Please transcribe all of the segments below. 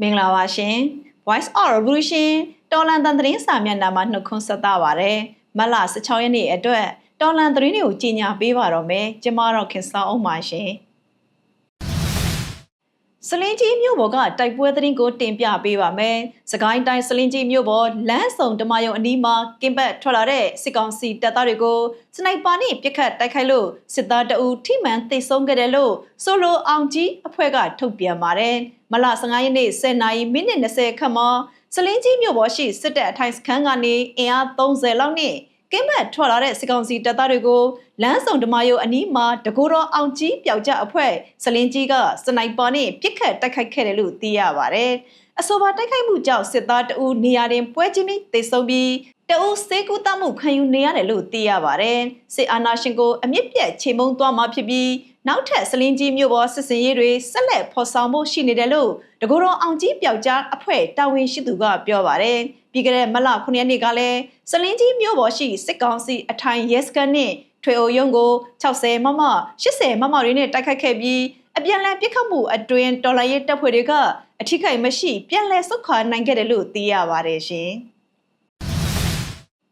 မင်္ဂလာပါရှင် Voice of Revolution တော်လန်တန်သတင်းစာမျက်နှာမှာနှုတ်ခွန်းဆက်တာပါတယ်မတ်လ16ရက်နေ့အတွက်တော်လန်သတင်းတွေကိုကြီးညာပေးပါတော့မယ်ကျမတော့ခင်ဆောင်အောင်ပါရှင် စလင်းကြီးမြို့ပေါ်ကတိုက်ပွဲသတင်းကိုတင်ပြပေးပါမယ်။စကိုင်းတိုင်းစလင်းကြီးမြို့ပေါ်လမ်းဆောင်ဓမ္မယုံအနီးမှာကင်ဘတ်ထွက်လာတဲ့စစ်ကောင်စီတပ်သားတွေကိုစနိုက်ပါနဲ့ပစ်ခတ်တိုက်ခိုက်လို့စစ်သားတအူထိမှန်သိဆုံးခဲ့တယ်လို့ဆိုလိုအောင်ကြီးအဖွဲ့ကထုတ်ပြန်ပါတယ်။မလ15ရက်နေ့10နာရီမိနစ်20ခန့်မှာစလင်းကြီးမြို့ပေါ်ရှိစစ်တပ်အထိုင်စခန်းကနေအင်အား30လောက်နဲ့ ကင်းမတ်ထွက်လာတဲ့စစ်ကောင်စီတပ်သားတွေကိုလမ်းဆောင်ဓမ္မယုံအနီးမှာတကူတော်အောင်ကြီးပျောက်ကျအဖွဲ့စလင်းကြီးကစနိုက်ပါနဲ့ပစ်ခတ်တိုက်ခိုက်ခဲ့တယ်လို့သိရပါတယ်။အဆိုပါတိုက်ခိုက်မှုကြောင့်စစ်သားတအူနေရာတင်ပွဲချင်းပြီးသေဆုံးပြီးတအူစေကူတမှုခံယူနေရတယ်လို့သိရပါတယ်။စစ်အာဏာရှင်ကိုအမြင့်ပြတ်ချိန်မုံသွားမှာဖြစ်ပြီး နောက်ထပ်စလင်းကြီးမြို့ပေါ်စစ်စင်ရေးတွေဆက်လက်ဖော်ဆောင်ဖို့ရှိနေတယ်လို့တကူတော်အောင်ကြီးပျောက်ကျအဖွဲ့တာဝန်ရှိသူကပြောပါတယ်။ပြီးကြတဲ့မလ9ရက်နေ့ကလည်းစလင်းကြီးမြို့ပေါ်ရှိစစ်ကောင်စီအထိုင်ရဲစခန်းနဲ့ထွေအိုရုံးကို60မမ80မမတွေနဲ့တိုက်ခိုက်ခဲ့ပြီးအပြန်လည်ပြစ်ခတ်မှုအတွင်းတော်လိုင်းရဲတပ်ဖွဲ့တွေကအထိခိုက်မရှိပြန်လည်ဆုတ်ခွာနိုင်ခဲ့တယ်လို့သိရပါတယ်ရှင်။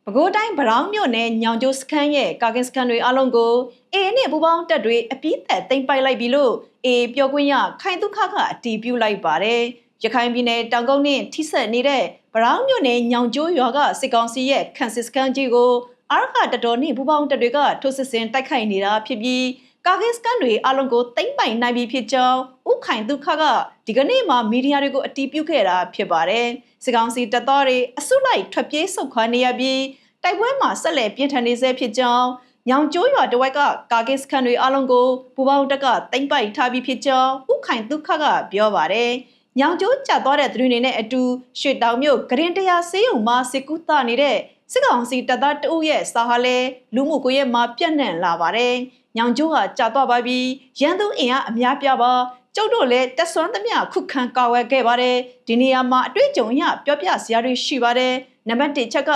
ပဲခူးတိုင်းဗရောင်းမြို့နယ်ညောင်ကျိုးစခန်းရဲ့ကာကင်စခန်းတွေအလုံးကိုအေးနဲ့ပူပေါင်းတပ်တွေအပြည့်သက်သိမ်းပိုက်လိုက်ပြီလို့အေးပြောခွင့်ရခိုင်ဒုက္ခကအတီးပြုတ်လိုက်ပါတယ်။ရခိုင်ပြည်နယ်တောင်ကုန်းနဲ့ထိစပ်နေတဲ့ဗရောင်းမြို့နယ်ညောင်ကျိုးရွာကစစ်ကောင်စီရဲ့ခန့်စစ်စခန်းကြီးကိုအာရခတတော်နှင့်ပူပေါင်းတပ်တွေကထိုးစစ်ဆင်တိုက်ခိုက်နေတာဖြစ်ပြီး ကာဂစ်စကန်တွေအလုံးကိုတိမ့်ပိုင်နိုင်ပြီဖြစ်ကြောင်းဥခိုင်ဒုက္ခကဒီကနေ့မှမီဒီယာတွေကိုအတီးပြုတ်ခဲ့တာဖြစ်ပါတယ်။စစ်ကောင်စီတပ်သားတွေအစုလိုက်ထွက်ပြေးဆုတ်ခွာနေရပြီးတိုက်ပွဲမှာဆက်လက်ပြင်းထန်နေဆဲဖြစ်ကြောင်းညောင်ကျိုးရွာတဝက်ကကာဂစ်စကန်တွေအလုံးကိုပူပေါင်းတပ်ကတိမ့်ပိုင်ထားပြီးဖြစ်ကြောင်းဥခိုင်ဒုက္ခကပြောပါတယ်။ညောင်ကျိုးကျသွားတဲ့သူတွေနဲ့အတူရွှေတောင်မြို့ဂရင်တရာဆေးရုံမှာစစ်ကူတာနေတဲ့စစ်ကောင်စီတပ်သားတအုပ်ရဲ့စာဟာလဲလူမှုကွန်ရက်မှာပြန့်နှံ့လာပါတယ်။ ညောင်ကျိုးကကြာတော့ပါပြီ။ရန်သူအင်အားအများပြပါကျုပ်တို့လည်းတက်ဆွမ်းသမျှခုခံကာဝယ်ခဲ့ပါတယ်။ဒီနေရာမှာအတွေ့အကြုံအရပြောပြစရာတွေရှိပါတယ်။နံပါတ်1ချက်က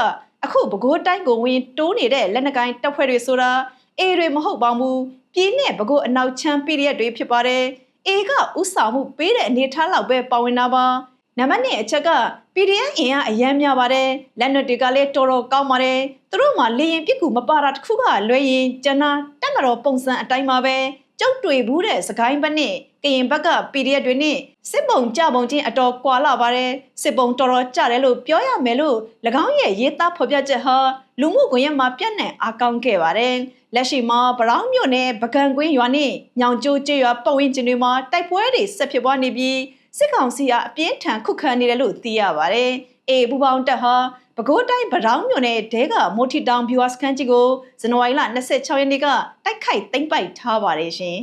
အခုပဲခူးတိုင်းကိုဝင်တိုးနေတဲ့လက်နက်ကိုင်းတပ်ဖွဲ့တွေဆိုတာအေတွေမဟုတ်ပါဘူး။ပြည်နဲ့ပဲခူးအနောက်ချမ်း PDF တွေဖြစ်ပါတယ်။အေကဥဆောင်မှုပေးတဲ့အနေထားလောက်ပဲပါဝင်တာပါ။နံပါတ်2အချက်က PDF အင်အားအရန်များပါတယ်လက်နက်တွေကလည်းတော်တော်ကောင်းပါတယ်သူတို့မှလေရင်ပြစ်ကူမပါတာတခုကလွဲရင်ကျန်တာ တက်မတော်ပုံစံအတိုင်းပါပဲကျုပ်တွေ့ဘူးတဲ့စကိုင်းဘက်နဲ့ကရင်ဘက်က PDF တွေနဲ့စစ်ပုံကြပုံချင်းအတော်ကွာလာပါတယ်စစ်ပုံတော်တော်ကြတယ်လို့ပြောရမယ်လို့၎င်းရဲ့ရေးသားဖော်ပြချက်ဟာလူမှုကွန်ရက်မှာပြန့်နှံ့အားကောင်းခဲ့ပါတယ်လက်ရှိမှာဗရောင်းမြို့နယ်ပကံကွင်းရွာနဲ့ညောင်ကျိုးကျေးရွာပတ်ဝန်းကျင်တွေမှာတိုက်ပွဲတွေဆက်ဖြစ်ပွားနေပြီးစစ်ကောင်စီကအပြင်းထန်ခုခံနေတယ်လို့သိရပါတယ်။အေဘူပေါင်းတက်ဟာ ပဲခူးတိုင်းဗရောင်းမြို့နယ်ဒဲကမိုတီတောင်ဗျူဟာစခန်းကြီးကိုဇန်နဝါရီလ26ရက်နေ့ကတိုက်ခိုက်သိမ်းပိုက်ထားပါတယ်ရှင်။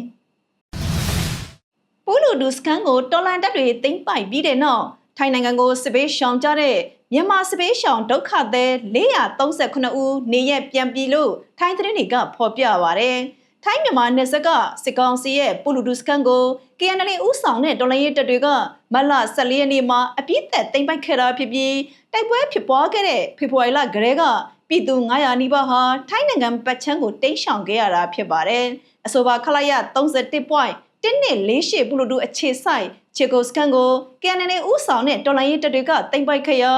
ပူလူဒူစခန်းကိုတော်လန်တပ်တွေသိမ်းပိုက်ပြီးတဲ့နောက်ထိုင်းနိုင်ငံကိုစစ်ဘေးရှောင်ကြတဲ့မြန်မာစစ်ဘေးရှောင်ဒုက္ခသည်439ဦးနေရပြန်ပြီလို့ထိုင်းသတင်းတွေကဖော်ပြပါဗျ။ ထိုင်းမြန်မာနယ်စပ်ကစစ်ကောင်စီရဲ့ပူလူဒူစခန်းကို KNL ဦးဆောင်တဲ့တော်လှန်ရေးတပ်တွေကမတ်လ14ရက်နေ့မှာအပြည့်သက်သိမ်းပိုက်ခဲ့တာဖြစ်ပြီးတိုက်ပွဲဖြစ်ပွားခဲ့တဲ့ဖေဖော်ဝါရီလကတည်းကပြည်သူ900နီးပါးဟာထိုင်းနိုင်ငံပတ်ချမ်းကိုတိမ်းရှောင်ခဲ့ရတာဖြစ်ပါတယ်။အဆိုပါခလိုက်ရ31 point တင်းနဲ့လေးရှေပလူတူအခြေဆိုင်ချေကိုစကန်ကို KNL ဦးဆောင်တဲ့တော်လှန်ရေးတပ်တွေကသိမ်းပိုက်ခဲ့ရာ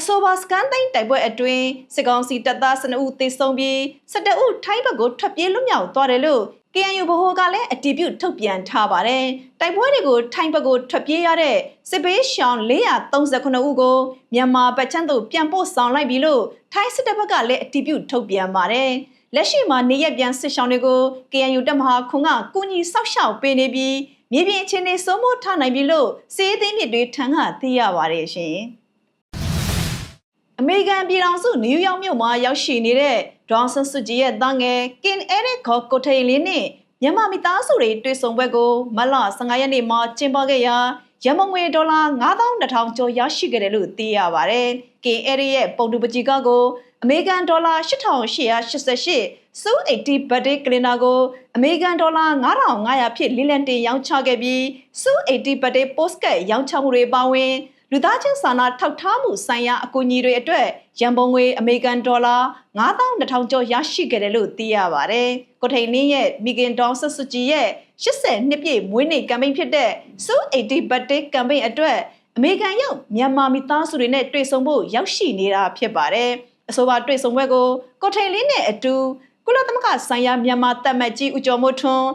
အဆိုပါစကန်တိုင်းတိုက်ပွဲအတွင်းစစ်ကောင်စီတပ်သား12ဦးသေဆုံးပြီး17ဦးထိုင်းဘက်ကိုထွက်ပြေးလွတ်မြောက်သွားတယ်လို့ KNU ဘဟုကလည်းအတည်ပြုထုတ်ပြန်ထားပါတယ်။တိုက်ပွဲတွေကိုထိုင်းဘက်ကိုထွက်ပြေးရတဲ့စစ်ပေးရှောင်း439ဦးကိုမြန်မာပတ်ချမ်းသို့ပြန်ပို့ဆောင်လိုက်ပြီလို့ထိုင်းစစ်တပ်ဘက်ကလည်းအတည်ပြုထုတ်ပြန်ပါတယ်။လက်ရှိမှာနေရပြန်စစ်ရှောင်းတွေကို KNU တပ်မဟာခွန်ကကုညီဆောက်ရှောက်ပေးနေပြီးမြေပြင်အခြေအနေစိုးမိုးထားနိုင်ပြီလို့စီးသိမ်းမြစ်တွေထံကသိရပါတယ်ရှင်။ အမေရိကန်ပြည်ထောင်စုနယူးယောက်မြို့မှာရောက်ရှိနေတဲ့ဒေါန်ဆန်စုကြည်ရဲ့တာငယ်ကင်အဲရစ်ခေါ်ကိုထိန်လင်းနဲ့မြန်မာမိသားစုတွေတွေ့ဆုံပွဲကိုမတ်လ15ရက်နေ့မှာကျင်းပခဲ့ရာရမငွေဒေါ်လာ9200ကျော်ရရှိခဲ့တယ်လို့သိရပါတယ်။ကင်အဲရစ်ရဲ့ပုံတူပကြီးကကိုအမေရိကန်ဒေါ်လာ8888စု80ဘတ်ဒေးကလင်နာကိုအမေရိကန်ဒေါ်လာ9500ဖြစ်လီလန်တင်ရောင်းချခဲ့ပြီးစု80ဘတ်ဒေးပို့စကတ်ရောင်းချမှုတွေပါဝင် လူသားချင်းစာနာထောက်ထားမှုဆိုင်ရာအကူအညီတွေအတွက်ရန်ပုံငွေအမေရိကန်ဒေါ်လာ9200ကျော်ရရှိခဲ့တယ်လို့သိရပါတယ်။ကိုထိန်နင်းရဲ့မီဂင်ဒေါန်ဆဆူဂျီရဲ့80နှစ်ပြည့်မွေးနေ့ကမ်ပိန်းဖြစ်တဲ့ So 80 Birthday Campaign အတွက်အမေရိကန်ရောက်မြန်မာမိသားစုတွေနဲ့တွေ့ဆုံဖို့ရောက်ရှိနေတာဖြစ်ပါတယ်။အဆိုပါတွေ့ဆုံပွဲကိုကိုထိန်လင်းနဲ့အတူကုလသမဂ္ဂဆိုင်ရာမြန်မာတပ်မတ်ကြီးဦးကျော်မိုးထွန်း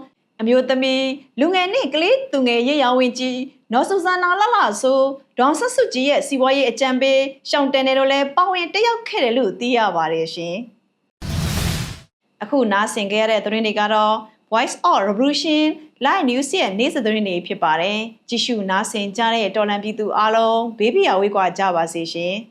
အမျိုးသမီးလူငယ်နဲ့ကလေးသူငယ်ရေးရာဝင်ကြီးနော်ဆူဇာနာလလဆိုဒေါန်ဆတ်စုကြည်ရဲ့စီးပွားရေးအကြံပေးရှောင်းတန်တယ်တို့လည်းပါဝင်တက်ရောက်ခဲ့တယ်လို့သိရပါတယ်ရှင်။အခုနားဆင်ခဲ့ရတဲ့သတင်းတွေကတော့ Voice of Revolution Live News ရဲ့နေ့စဉ်သတင်းတွေဖြစ်ပါတယ်။ကြည့်ရှုနားဆင်ကြတဲ့တော်လန်ပြည်သူအားလုံးဘေးပီယာဝေးကွာကြပါစေရှင်။